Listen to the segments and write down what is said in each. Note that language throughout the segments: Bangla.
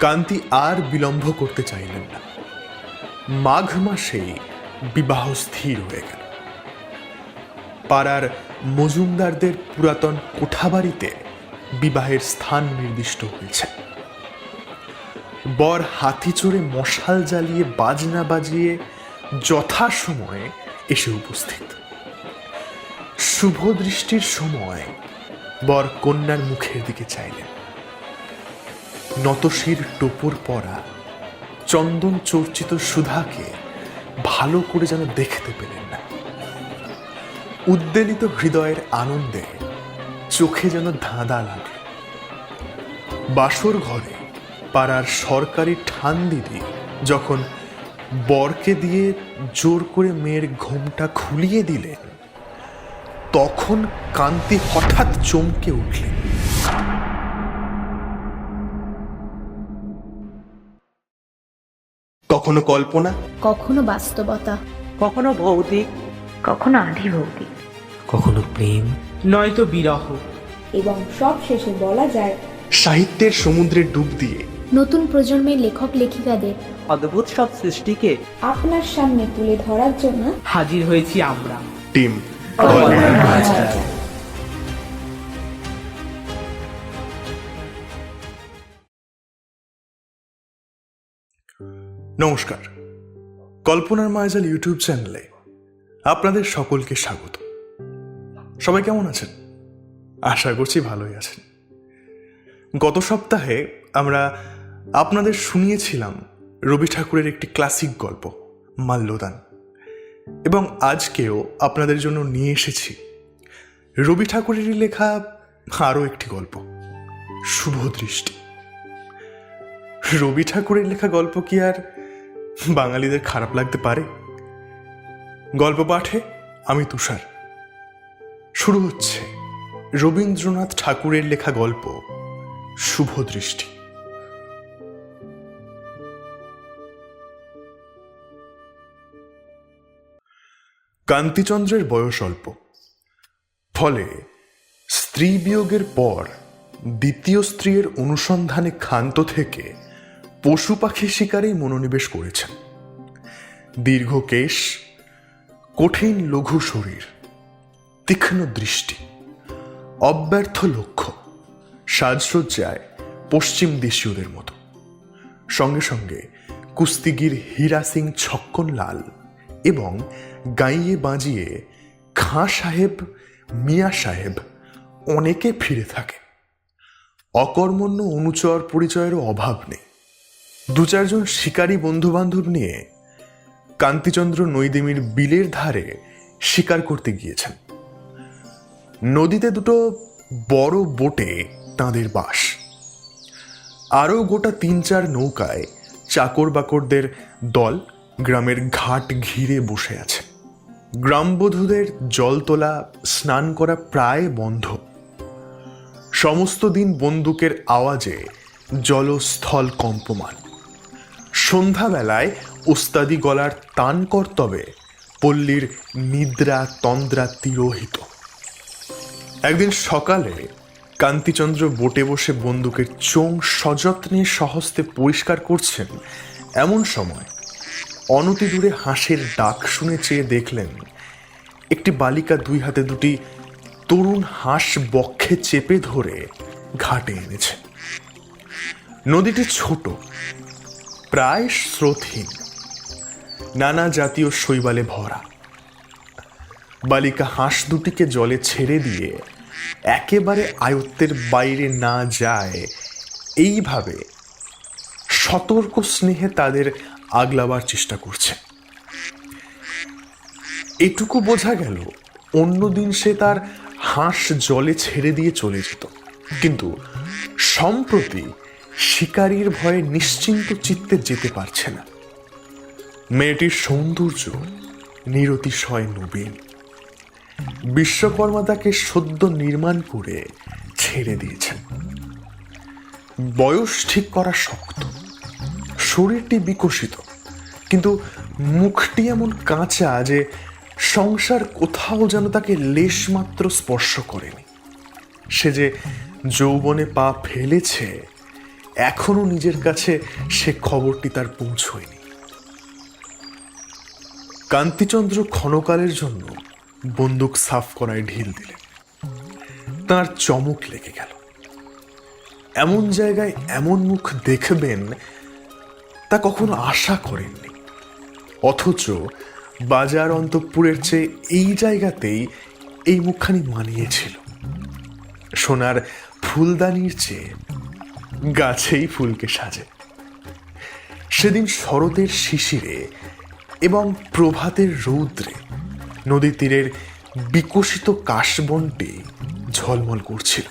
কান্তি আর বিলম্ব করতে চাইলেন না। মাঘ মাসেই বিবাহ স্থির হয়ে গেল। পাড়ার মজুমদারদের পুরাতন কোঠাবাড়িতে বিবাহের স্থান নির্দিষ্ট হয়েছে। বর হাতি চড়ে মশাল জ্বালিয়ে বাজনা বাজিয়ে যথাসময়ে এসে উপস্থিত। শুভ দৃষ্টির সময় বর কন্যার মুখের দিকে চাইলেন। নতশির টোপর পরা, চন্দন চর্চিত সুধাকে ভালো করে যেন দেখতে পেলেন না। উদ্বেলিত হৃদয়ের আনন্দে চোখে যেন ধাঁধা লাগল বাসর ঘরে পাড়ার সরকারি ঠান দিদি যখন বরকে দিয়ে জোর করে মেয়ের ঘোমটা খুলিয়ে দিলেন, তখন কান্তি হঠাৎ চমকে উঠলেন। কখনো কল্পনা? কখনো বাস্তবতা? কখনো ভৌতিক? কখনো আধিভৌতিক? কখনো প্রেম? নয়তো বিরহ। এবং সব শেষে বলা যায় সাহিত্যের সমুদ্রে ডুব দিয়ে। নতুন প্রজন্মের লেখক লেখিকাদের। অদ্ভুত সব সৃষ্টিকে আপনার সামনে তুলে ধরার জন্য হাজির হয়েছি আমরা। টিম। নমস্কার। কল্পনার মায়াজাল ইউটিউব চ্যানেলে আপনাদের সকলকে স্বাগত। সবাই কেমন আছেন? আশা করছি ভালোই আছেন। গত সপ্তাহে আমরা আপনাদের শুনিয়েছিলাম রবি ঠাকুরের একটি ক্লাসিক গল্প, মাল্যদান। এবং আজকেও আপনাদের জন্য নিয়ে এসেছি রবি ঠাকুরেরই লেখা আরও একটি গল্প, শুভ দৃষ্টি। রবি ঠাকুরের লেখা গল্প কি আর বাঙালিদের খারাপ লাগতে পারে? গল্প পাঠে আমি তুষার। শুরু হচ্ছে রবীন্দ্রনাথ ঠাকুরের লেখা গল্প, শুভ দৃষ্টি। কান্তিচন্দ্রের বয়স অল্প। ফলে স্ত্রী বিয়োগের পর দ্বিতীয় স্ত্রীর অনুসন্ধানে ক্ষান্ত থেকে পশু পাখি শিকারেই মনোনিবেশ করেছেন। দীর্ঘ কেশ, কঠিন লঘু শরীর, তীক্ষ্ণ দৃষ্টি, অব্যর্থ লক্ষ্য, সাজসজ্জায় পশ্চিম দেশীয়দের মতো। সঙ্গে সঙ্গে কুস্তিগির হীরা সিং ছক্কন লাল এবং গাইয়ে বাজিয়ে খাঁ সাহেব, মিয়া সাহেব অনেকে ফিরে থাকে অকর্মণ্য অনুচর পরিচয়েরও অভাব নেই। দু চারজন শিকারী বন্ধু বান্ধব নিয়ে কান্তিচন্দ্র নৈদিমির বিলের ধারে শিকার করতে গিয়েছেন। নদীতে দুটো বড় বোটে তাঁদের বাস। আরও গোটা তিন চার নৌকায় চাকর বাকরদের দল গ্রামের ঘাট ঘিরে বসে আছে। গ্রামবধূদের জল তোলা, স্নান করা প্রায় বন্ধ। সমস্ত দিন বন্দুকের আওয়াজে জলস্থল কম্পমান। সন্ধ্যাবেলায় ওস্তাদি গলার তান কর্তবে পল্লীর নিদ্রা তন্দ্রা তিরোহিত। একদিন সকালে কান্তিচন্দ্র বোটে বসে বন্দুকের চোং সযত্নে সহস্তে পরিষ্কার করছেন, এমন সময় অনতি দূরে হাঁসের ডাক শুনে চেয়ে দেখলেন, একটি বালিকা দুই হাতে দুটি তরুণ হাঁস বক্ষে চেপে ধরে ঘাটে এনেছে। নদীটি ছোট প্রায় স্রোতহীন। নানা জাতীয় শৈবালে ভরা। বালিকা হাঁস দুটিকে জলে ছেড়ে দিয়ে একেবারে আয়ত্তের বাইরে না যায়, এইভাবে সতর্ক স্নেহে তাদের আগলাবার চেষ্টা করছে। এটুকু বোঝা গেল অন্যদিন সে তার হাঁস জলে ছেড়ে দিয়ে চলে যেত। কিন্তু সম্প্রতি শিকারীর ভয়ে নিশ্চিন্ত চিত্তে যেতে পারছে না। মেয়েটির সৌন্দর্য নিরতিশয় নবীন। বিশ্বকর্মা তাকে সদ্য নির্মাণ করে ছেড়ে দিয়েছেন। বয়স ঠিক করা শক্ত, শরীরটি বিকশিত, কিন্তু মুখটি এমন কাঁচা যে সংসার কোথাও যেন তাকে লেশমাত্র স্পর্শ করেনি। সে যে যৌবনে পা ফেলেছে এখনও নিজের কাছে সে খবরটি তার পৌঁছয়নি। কান্তিচন্দ্র ক্ষণকালের জন্য বন্দুক সাফ করায় ঢিল দিলেন। তার চমক লেগে গেল। এমন জায়গায় এমন মুখ দেখবেন, তা কখনো আশা করেননি। অথচ বাজার অন্তঃপুরের চেয়ে এই জায়গাতেই এই মুখখানি মানিয়েছিল। সোনার ফুলদানির চেয়ে গাছেই ফুলকে সাজে। সেদিন শরতের শিশিরে এবং প্রভাতের রৌদ্রে নদী তীরের বিকশিত কাশবনটি ঝলমল করছিল।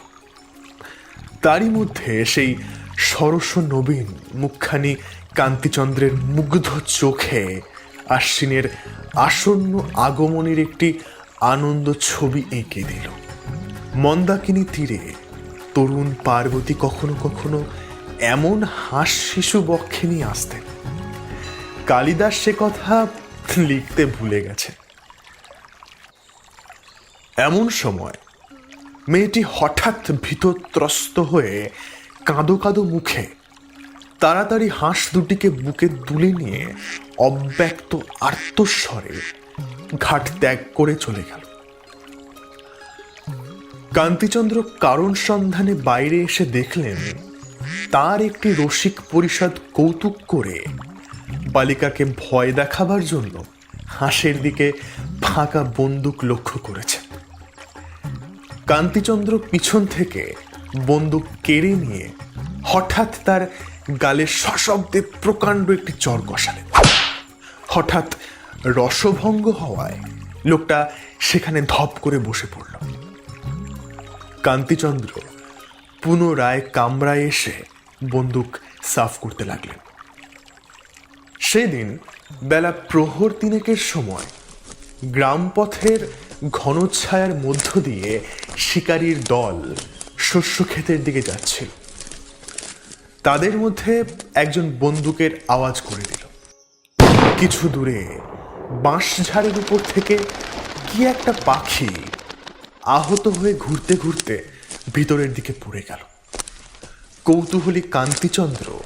তারই মধ্যে সেই সরস নবীন মুখখানি কান্তিচন্দ্রের মুগ্ধ চোখে আশ্বিনের আসন্ন আগমনের একটি আনন্দ ছবি এঁকে দিল। মন্দাকিনী তীরে তরুণ পার্বতী কখনো কখনো এমন হাস শিশু বক্ষে নিয়ে আসতেন। কালিদাস সে কথা লিখতে ভুলে গেছে। এমন সময় মেয়েটি হঠাৎ ভীতত্রস্ত হয়ে কাঁদো কাঁদো মুখে তাড়াতাড়ি হাঁস দুটিকে বুকে তুলে নিয়ে অব্যক্ত আত্মস্বরে ঘাট ত্যাগ করে চলে গেল। কান্তিচন্দ্র কারণ সন্ধানে বাইরে এসে দেখলেন, তার একটি রসিক পরিষদ কৌতুক করে বালিকাকে ভয় দেখাবার জন্য হাঁসের দিকে ফাঁকা বন্দুক লক্ষ্য করেছে কান্তিচন্দ্র পিছন থেকে বন্দুক কেড়ে নিয়ে হঠাৎ তার গালে সশব্দে প্রকাণ্ড একটি চর কষালেন। হঠাৎ রসভঙ্গ হওয়ায় লোকটা সেখানে ধপ করে বসে পড়ল। কান্তিচন্দ্র পুনরায় কামরায় এসে বন্দুক সাফ করতে লাগলেন। সেদিন বেলা প্রহর তিনেকের সময় গ্রামপথের ঘনছায়ার মধ্য দিয়ে শিকারীর দল শস্য ক্ষেতের দিকে যাচ্ছিল। তাদের মধ্যে একজন বন্দুকের আওয়াজ করে দিল, কিছু দূরে বাঁশঝাড়ের উপর থেকে কি একটা পাখি আহত হয়ে ঘুরতে ঘুরতে ভিতরের দিকে পড়ে গেল। কৌতূহলী কান্তিচন্দ্র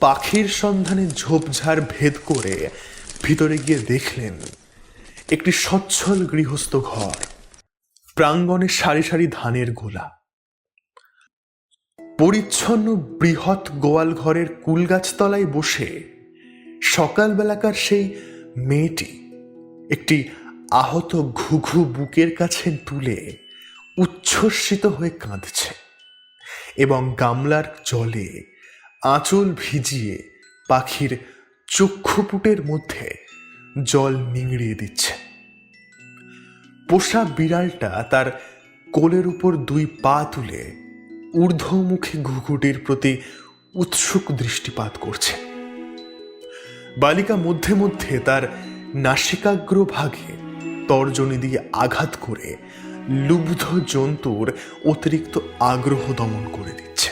পাখির সন্ধানে ঝোপঝাড় ভেদ করে ভিতরে গিয়ে দেখলেন একটি সচ্ছল গৃহস্থ ঘর। প্রাঙ্গণে সারি সারি ধানের গোলা। পরিচ্ছন্ন বৃহৎ গোয়াল ঘরের কুলগাছতলায় বসে সকালবেলাকার সেই মেয়েটি একটি আহত ঘুঘু বুকের কাছে তুলে উচ্ছ্বসিত হয়ে কাঁদছে এবং গামলার জলে আঁচল ভিজিয়ে পাখির চক্ষুপুটের মধ্যে জল নিংড়িয়ে দিচ্ছে। পোষা বিড়ালটা তার কোলের উপর দুই পা তুলে ঊর্ধ্বমুখী ঘুঘুটির প্রতি উৎসুক দৃষ্টিপাত করছে। বালিকা মধ্যে মধ্যে তার নাসিকাগ্র ভাগে তর্জনী দিয়ে আঘাত করে লুব্ধ জন্তুর অতিরিক্ত আগ্রহ দমন করে দিচ্ছে।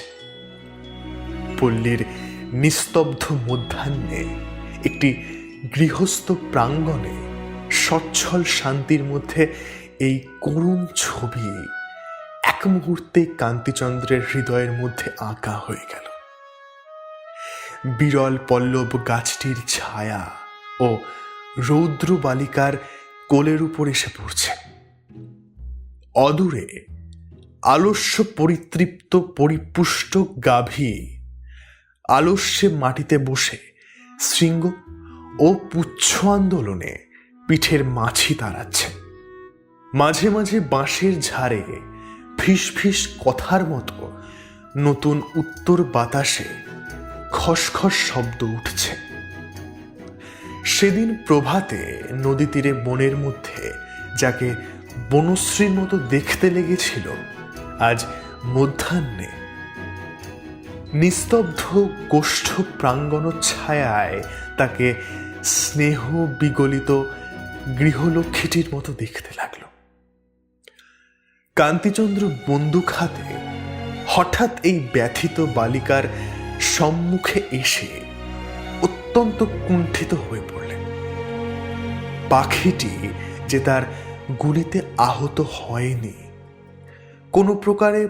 পল্লীর নিস্তব্ধ মধ্যাহ্নে একটি গৃহস্থ প্রাঙ্গণে সচ্ছল শান্তির মধ্যে এই করুণ ছবি এক মুহূর্তে কান্তিচন্দ্রের হৃদয়ের মধ্যে আঁকা হয়ে গেল। বিরল পল্লব গাছটির ছায়া ও রৌদ্র বালিকার কোলের উপর এসে পড়ছে। অদূরে আলস্য পরিতৃপ্ত পরিপুষ্ট গাভী আলস্যে মাটিতে বসে শৃঙ্গ ও পুচ্ছ আন্দোলনে পিঠের মাছি তাড়াচ্ছে। মাঝে মাঝে বাঁশের ঝাড়ে ফিস ফিস কথার মতো নতুন উত্তর বাতাসে খসখস শব্দ উঠছে। সেদিন প্রভাতে নদী তীরে বনের মধ্যে যাকে বনশ্রীর মতো দেখতে লেগেছিল, আজ মধ্যাহ্নে। নিস্তব্ধ গোষ্ঠ প্রাঙ্গণ ছায়ায় তাকে স্নেহ বিগলিত গৃহলক্ষ্মীটির মতো দেখতে লাগল। কান্তিচন্দ্র বন্দুক হাতে হঠাৎ এই ব্যথিত বালিকার সম্মুখে এসে অত্যন্ত কুণ্ঠিত হয়ে পাখিটি যে তার গুলিতে আহত হয়নি। কোনো প্রকারে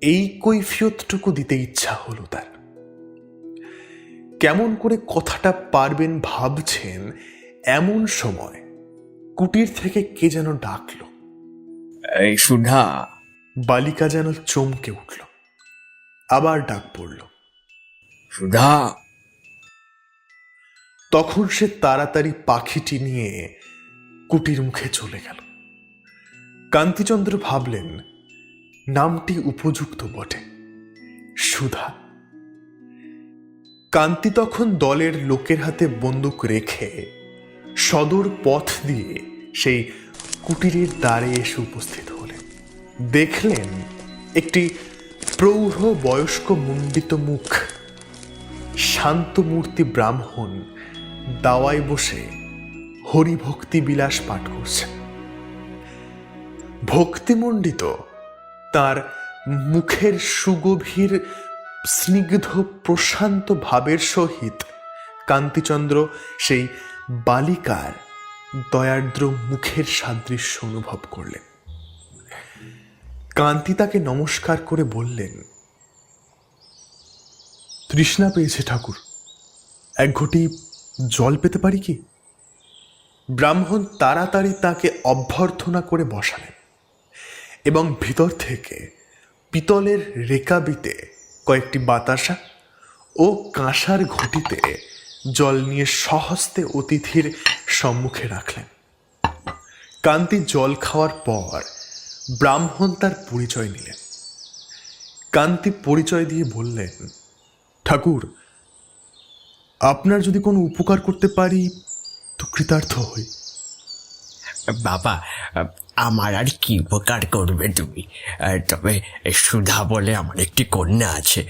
এই কৈফিয়তটুকু দিতে ইচ্ছা হলো তার। কেমন করে কথাটা পারবেন ভাবছেন এমন সময় কুটির থেকে কে যেন ডাকলো। এই সুধা বালিকা যেন চমকে উঠল। আবার ডাক পড়ল। সুধা তখন সে তাড়াতাড়ি পাখিটি নিয়ে কুটির মুখে চলে গেল। কান্তিচন্দ্র ভাবলেন, নামটি উপযুক্ত বটে, সুধা। কান্তি তখন দলের লোকের হাতে বন্দুক রেখে সদর পথ দিয়ে সেই কুটিরের দ্বারে এসে উপস্থিত হলেন। দেখলেন একটি প্রৌঢ় বয়স্ক মুণ্ডিত মুখ, শান্ত মূর্তি ব্রাহ্মণ দাওয়ায় বসে হরিভক্তি বিলাস পাঠ করছে। ভক্তিমণ্ডিত তার মুখের সুগভীর স্নিগ্ধ প্রশান্ত ভাবের সহিত কান্তিচন্দ্র সেই বালিকার দয়ার্দ্র মুখের সাদৃশ্য অনুভব করলেন। কান্তি তাকে নমস্কার করে বললেন, তৃষ্ণা পেয়েছে ঠাকুর, এক ঘটি জল পেতে পারি কি? ব্রাহ্মণ তাড়াতাড়ি তাকে অভ্যর্থনা করে বসালেন এবং ভিতর থেকে পিতলের রেকাবিতে কয়েকটি বাতাসা ও কাঁসার ঘটিতে জল নিয়ে সহস্তে অতিথির সম্মুখে রাখলেন। কান্তি জল খাওয়ার পর ব্রাহ্মণ তার পরিচয় নিলেন। কান্তি পরিচয় দিয়ে বললেন, ঠাকুর, আপনার যদি কোনো উপকার করতে পারি তো কৃতার্থ হই। বাবা, আমার আর কি উপকার করবে তুমি? তবে সুধা বলে আমার একটি কন্যা আছে।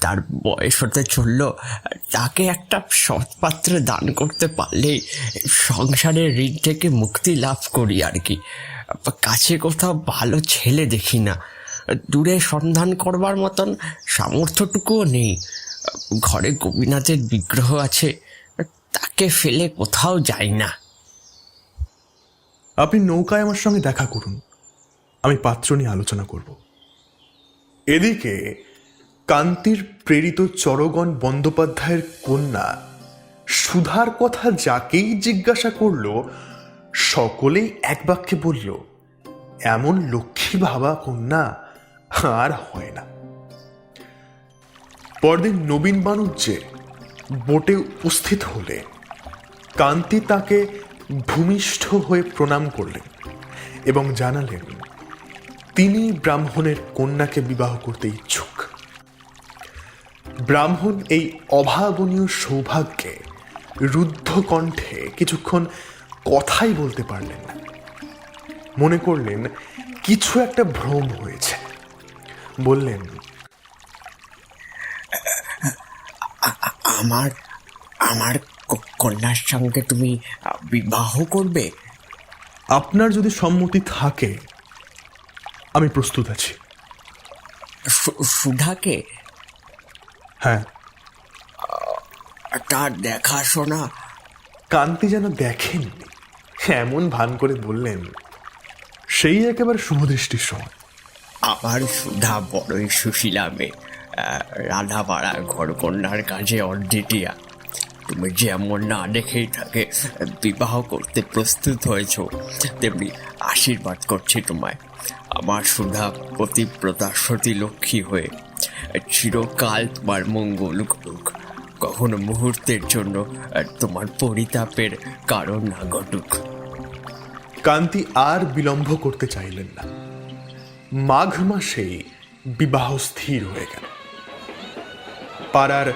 তার বয়স হতে চলল, তাকে একটা সৎপাত্রে দান করতে পারলেই সংসারের ঋণ থেকে মুক্তি লাভ করি আর কি। কাছে কোথাও ভালো ছেলে দেখি না। দূরে সন্ধান করবার মতন সামর্থ্যটুকুও নেই। ঘরে গোপীনাথের বিগ্রহ আছে। তাকে ফেলে কোথাও যাই না। আপনি নৌকায় আমার সঙ্গে দেখা করুন। আমি পাত্র নিয়ে আলোচনা করব। এদিকে কান্তির প্রেরিত চরগণ বন্দ্যোপাধ্যায়ের কন্যা সুধার কথা যাকেই জিজ্ঞাসা করল, সকলেই এক বাক্যে বলল, এমন লক্ষ্মী ভাবা কন্যা আর হয় না। পরদিন নবীন বাণুজ্যে বোটে উপস্থিত হলে কান্তি তাকে ভূমিষ্ঠ হয়ে প্রণাম করলেন এবং জানালেন, তিনি ব্রাহ্মণের কন্যাকে বিবাহ করতে ইচ্ছুক। ব্রাহ্মণ এই অভাবনীয় সৌভাগ্যে রুদ্ধ কণ্ঠে কিছুক্ষণ কথাই বলতে পারলেন না। মনে করলেন, কিছু একটা ভ্রম হয়েছে। বললেন আমার আমার কন্যার সঙ্গে তুমি বিবাহ করবে? আপনার যদি সম্মতি থাকে আমি প্রস্তুত আছি। সুধাকে? হ্যাঁ। তার দেখাশোনা? কান্তি যেন দেখেননি এমন ভান করে বললেন সেই একেবারে শুভদৃষ্টির সময়। আমার সুধা বড়ই সুশীলা মেয়ে। রাধাপাড়া ঘরকন্যার কাজে অর্ধেটিয়া। তুমি যেমন না দেখেই থাকে বিবাহ করতে প্রস্তুত হয়েছ, তেমনি আশীর্বাদ করছি তোমায়। আমার সুধা পতিব্রতা সতী লক্ষ্মী হয়ে চিরকাল তোমার মঙ্গল করুক। কখনো মুহূর্তের জন্য তোমার পরিতাপের কারণ না ঘটুক। কান্তি আর বিলম্ব করতে চাইলেন না। মাঘ মাসেই বিবাহ স্থির হয়ে গেল। পাড়ার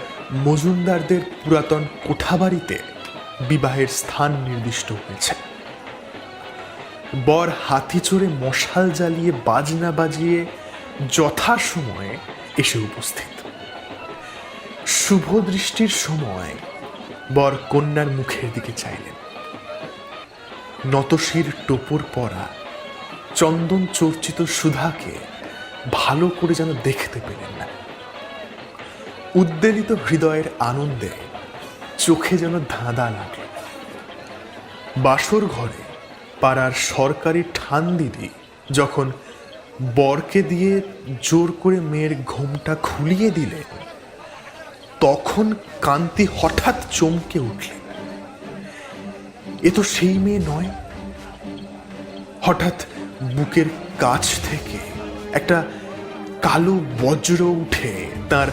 মজুমদারদের পুরাতন কোঠাবাড়িতে বিবাহের স্থান নির্দিষ্ট হয়েছে। বর হাতি চড়ে মশাল জ্বালিয়ে বাজনা বাজিয়ে যথাসময়ে এসে উপস্থিত। শুভ দৃষ্টির সময় বর কন্যার মুখের দিকে চাইলেন। নতশির টোপর পরা চন্দন চর্চিত সুধাকে ভালো করে যেন দেখতে পেলেন না। উদ্বেলিত হৃদয়ের আনন্দে চোখে যেন ধাঁধা লাগল। বাসর ঘরে পাড়ার সরকারি ঠান দিদি যখন বরকে দিয়ে জোর করে মেয়ের ঘুমটা খুলিয়ে দিলেন, তখন কান্তি হঠাৎ চমকে উঠলেন। এ তো সেই মেয়ে নয়। হঠাৎ বুকের কাছ থেকে একটা কালো বজ্র উঠে তার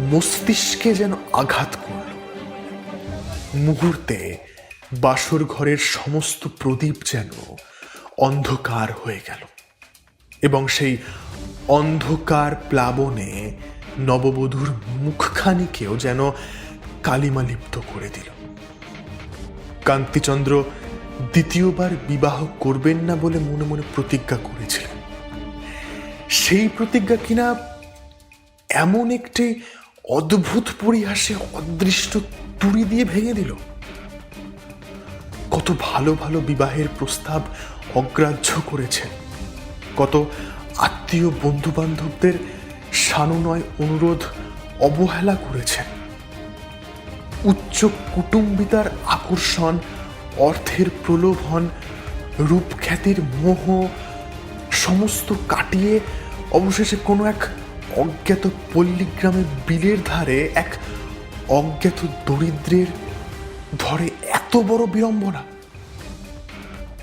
মস্তিষ্কে যেন আঘাত করল। মুহূর্তে বাসর ঘরের সমস্ত প্রদীপ যেন অন্ধকার হয়ে গেল এবং সেই অন্ধকার প্লাবনে নববধূর মুখখানিকেও যেন কালিমালিপ্ত করে দিল। কান্তিচন্দ্র দ্বিতীয়বার বিবাহ করবেন না বলে মনে মনে প্রতিজ্ঞা করেছিলেন। সেই প্রতিজ্ঞা কিনা এমন একটি অদ্ভুত পরিহাসে অদৃষ্ট তুড়ি দিয়ে ভেঙে দিল। কত ভালো ভালো বিবাহের প্রস্তাব অগ্রাহ্য করেছেন। কত আত্মীয় বন্ধু বান্ধবদের সানুনয় অনুরোধ অবহেলা করেছেন। উচ্চ কুটুম্বিতার আকর্ষণ, অর্থের প্রলোভন, রূপখ্যাতির মোহ, সমস্ত কাটিয়ে অবশেষে কোনো এক অজ্ঞাত পল্লীগ্রামের বিলের ধারে এক অজ্ঞাত দরিদ্রের ধরে এত বড় বিড়ম্বনা।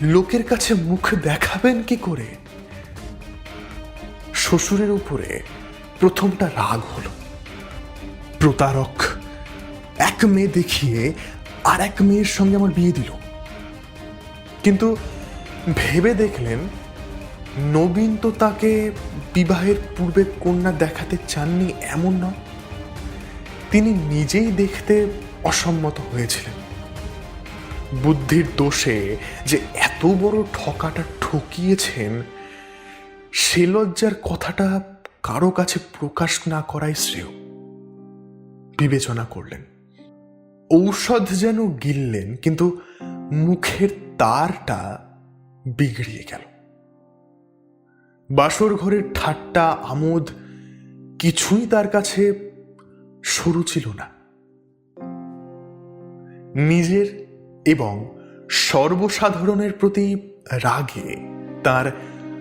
লোকের কাছে মুখ দেখাবেন কি করে? শ্বশুরের উপরে প্রথমটা রাগ হলো। প্রতারক এক মেয়ে দেখিয়ে আর এক মেয়ের সঙ্গে আমার বিয়ে দিল। কিন্তু ভেবে দেখলেন নবীন তো তাকে বিবাহের পূর্বে কন্যা দেখাতে চাননি, এমন নয় তিনি নিজেই দেখতে অসম্মত হয়েছিলেন। বুদ্ধির দোষে যে এত বড় ঠকাটা ঠকিয়েছেন, সে লজ্জার কথাটা কারও কাছে প্রকাশ না করাই শ্রেয়। বিবেচনা করলেন। ঔষধ যেন গিললেন, কিন্তু মুখের তারটা বিগড়িয়ে গেল। বাসর ঘরের ঠাট্টা, আমোদ কিছুই তার কাছে সরু ছিল না। নিজের এবং সর্বসাধারণের প্রতি রাগে তার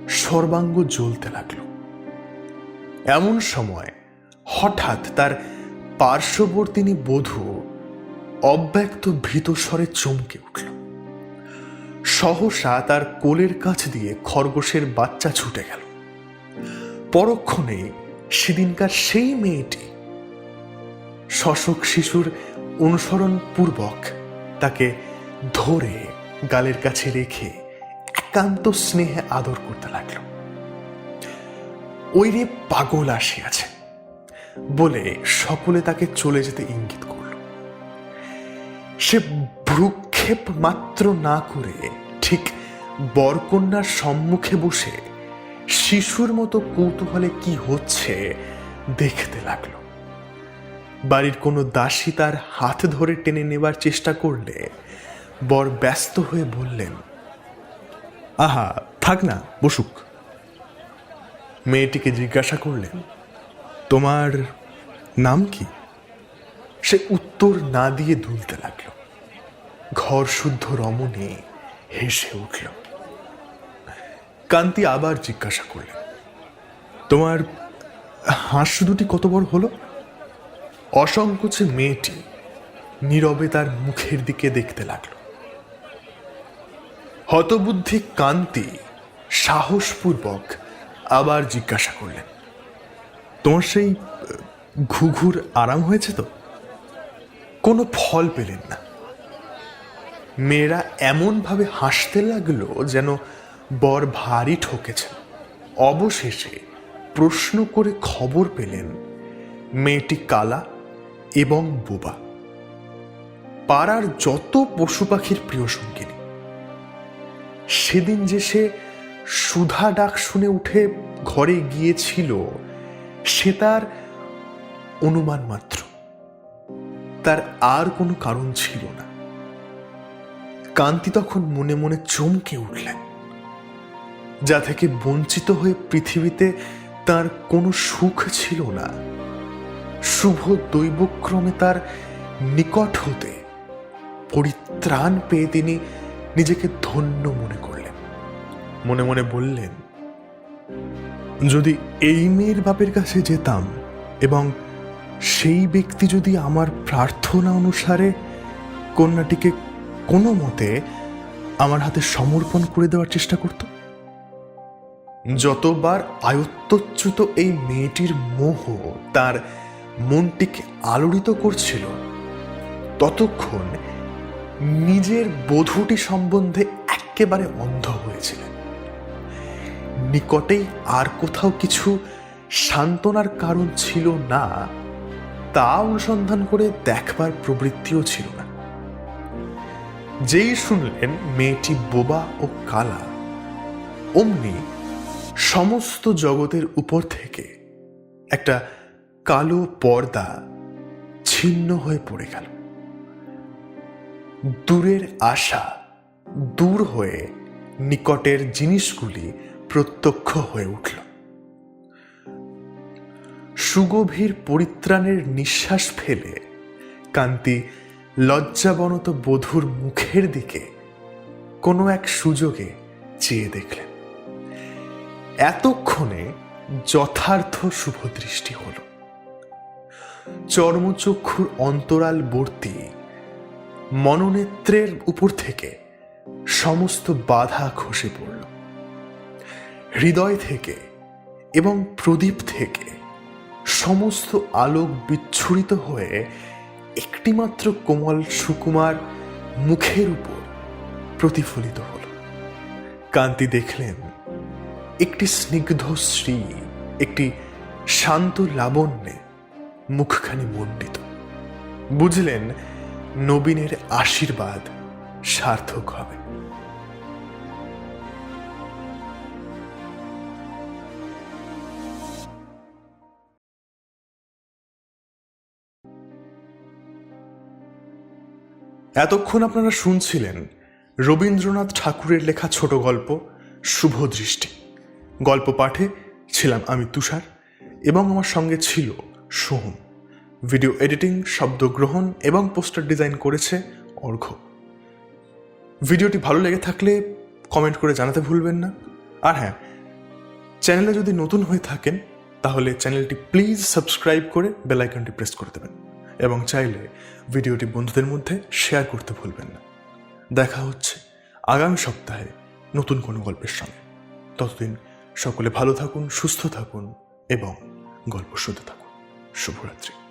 সর্বাঙ্গ জ্বলতে লাগল। এমন সময় হঠাৎ তার পার্শ্ববর্তিনী বধূ অব্যক্ত ভীত স্বরে চমকে উঠল। সহসা তার কোলের কাছ দিয়ে খরগোশের বাচ্চা ছুটে গেল। পরক্ষণে সেদিনকার সেই মেয়েটি শশক শিশুর অনুসরণ পূর্বক তাকে ধরে গালের কাছে রেখে একান্ত স্নেহে আদর করতে লাগল। ওই রে পাগল আসিয়াছে, বলে সকলে তাকে চলে যেতে ইঙ্গিত করল। সে ভ্রুক্ষেপ মাত্র না করে ঠিক বরকন্যার সম্মুখে বসে শিশুর মতো কৌতূহলে কি হচ্ছে দেখতে লাগল। বাড়ির কোনো দাসী তার হাত ধরে টেনে নেবার চেষ্টা করলে বর ব্যস্ত হয়ে বললেন, আহা, থাক না, বসুক। মেয়েটিকে জিজ্ঞাসা করলেন, তোমার নাম কি? সে উত্তর না দিয়ে দুলতে লাগল। ঘর শুদ্ধ রমণী হেসে উঠল। কান্তি আবার জিজ্ঞাসা করলেন, তোমার হাঁস দুটি কত বড় হলো? অসংকোচে মেয়েটি নীরবে তার মুখের দিকে দেখতে লাগল। হতবুদ্ধি কান্তি সাহসপূর্বক আবার জিজ্ঞাসা করলেন, তোমার সেই ঘুঘুর আরাম হয়েছে তো? কোনো ফল পেলেন না। মেয়েরা এমনভাবে হাসতে লাগল যেন বর ভারী ঠকেছে। অবশেষে প্রশ্ন করে খবর পেলেন মেয়েটি কালা এবং বোবা। পাড়ার যত পশু পাখির প্রিয় সঙ্গিনী। সেদিন যে সে সুধা ডাক শুনে উঠে ঘরে গিয়েছিল, সে তার অনুমান মাত্র। তার আর কোনো কারণ ছিল না। কান্তি তখন মনে মনে চমকে উঠলেন, যা থেকে বঞ্চিত হয়ে পৃথিবীতে তার কোনো সুখ ছিল না। শুভ দৈবক্রমে তার নিকট হতে পরিত্রাণ পেয়ে তিনি নিজেকে ধন্য মনে করলেন। মনে মনে বললেন, যদি এই মেয়ের বাপের কাছে যেতাম এবং সেই ব্যক্তি যদি আমার প্রার্থনা অনুসারে কন্যাটিকে কোনো মতে আমার হাতে সমর্পণ করে দেওয়ার চেষ্টা করত? যতবার আয়ত্তচ্যুত এই মেয়েটির মোহ তার মনটিকে আলোড়িত করছিল, ততক্ষণ নিজের বধূটি সম্বন্ধে একেবারে অন্ধ হয়েছিলেন নিকটেই আর কোথাও কিছু সান্ত্বনার কারণ ছিল না, তা অনুসন্ধান করে দেখবার প্রবৃত্তিও ছিল না। যেই শুনলেন মেয়েটি বোবা ও কালা, অমনি সমস্ত জগতের উপর থেকে একটা কালো পর্দা ছিন্ন হয়ে পড়ে গেল। দূরের আশা দূর হয়ে নিকটের জিনিসগুলি প্রত্যক্ষ হয়ে উঠল। সুগভীর পরিত্রাণের নিঃশ্বাস ফেলে কান্তি লজ্জাবনত বধূর মুখের দিকে কোনো এক সুযোগে চেয়ে দেখলেন। এতক্ষণে যথার্থ শুভদৃষ্টি হল। চর্মচক্ষুর অন্তরাল বর্তী মননেত্রের উপর থেকে সমস্ত বাধা খসে পড়ল। হৃদয় থেকে এবং প্রদীপ থেকে সমস্ত আলোক বিচ্ছুরিত হয়ে একটিমাত্র কোমল সুকুমার মুখের উপর প্রতিফলিত হল। কান্তি দেখলেন, একটি স্নিগ্ধ শ্রী একটি শান্ত লাবণ্যে মুখখানি মণ্ডিত। বুঝলেন, নবীনের আশীর্বাদ সার্থক হবে। এতক্ষণ আপনারা শুনছিলেন রবীন্দ্রনাথ ঠাকুরের লেখা ছোট গল্প, শুভ দৃষ্টি। গল্প পাঠে ছিলাম আমি তুষার এবং আমার সঙ্গে ছিল সোহম। ভিডিও এডিটিং, শব্দ গ্রহণ এবং পোস্টার ডিজাইন করেছে অর্ঘ্য ভিডিওটি ভালো লেগে থাকলে কমেন্ট করে জানাতে ভুলবেন না। আর হ্যাঁ চ্যানেলে যদি নতুন হয়ে থাকেন, তাহলে চ্যানেলটি প্লিজ সাবস্ক্রাইব করে বেল আইকনটি প্রেস করে দেবেন। এবং চাইলে ভিডিওটি বন্ধুদের মধ্যে শেয়ার করতে ভুলবেন না। দেখা হচ্ছে আগামী সপ্তাহে নতুন কোনো গল্পের সঙ্গে। ততদিন সকলে ভালো থাকুন, সুস্থ থাকুন এবং গল্প শুনতে থাকুন। শুভরাত্রি।